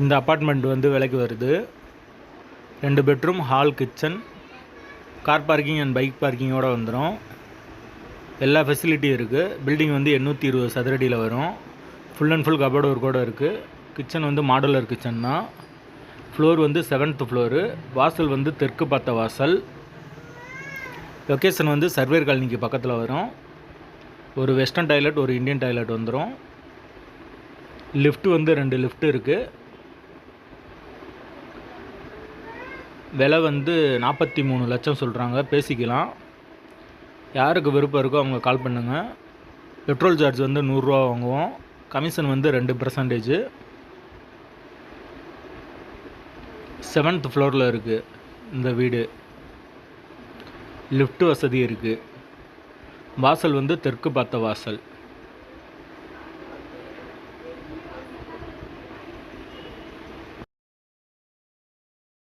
இந்த அப்பார்ட்மெண்ட் வந்து விலைக்கு வருது. ரெண்டு bedroom hall kitchen car parking and bike பார்க்கிங்கோடு வந்துடும் எல்லா ஃபெசிலிட்டியும் இருக்குது பில்டிங் வந்து எண்ணூற்றி இருபது சதுரடியில் வரும். ஃபுல் அண்ட் ஃபுல் கபோர்டு ஒர்க்கோடு இருக்குது கிச்சன் வந்து மாடுலர் கிச்சன் தான். ஃப்ளோர் வந்து செவன்த் ஃப்ளோரு வாசல் வந்து தெற்கு பார்த்த வாசல். லொக்கேஷன் வந்து சர்வேர் காலனிக்கு பக்கத்தில் வரும். ஒரு வெஸ்டர்ன் டாய்லெட் ஒரு இந்தியன் டாய்லெட் வந்துடும் லிஃப்ட் வந்து ரெண்டு லிஃப்ட் இருக்குது விலை வந்து நாற்பத்தி மூணு லட்சம் சொல்கிறாங்க பேசிக்கலாம். யாருக்கு விருப்பம் இருக்கோ அவங்க கால் பண்ணுங்கள் பெட்ரோல் சார்ஜ் வந்து நூறுரூவா வாங்குவோம். கமிஷன் வந்து ரெண்டு பர்சன்டேஜ் செவன்த் ஃப்ளோரில் இருக்குது இந்த வீடு. லிஃப்ட் வசதி இருக்குது வாசல் வந்து தெற்கு பார்த்த வாசல்.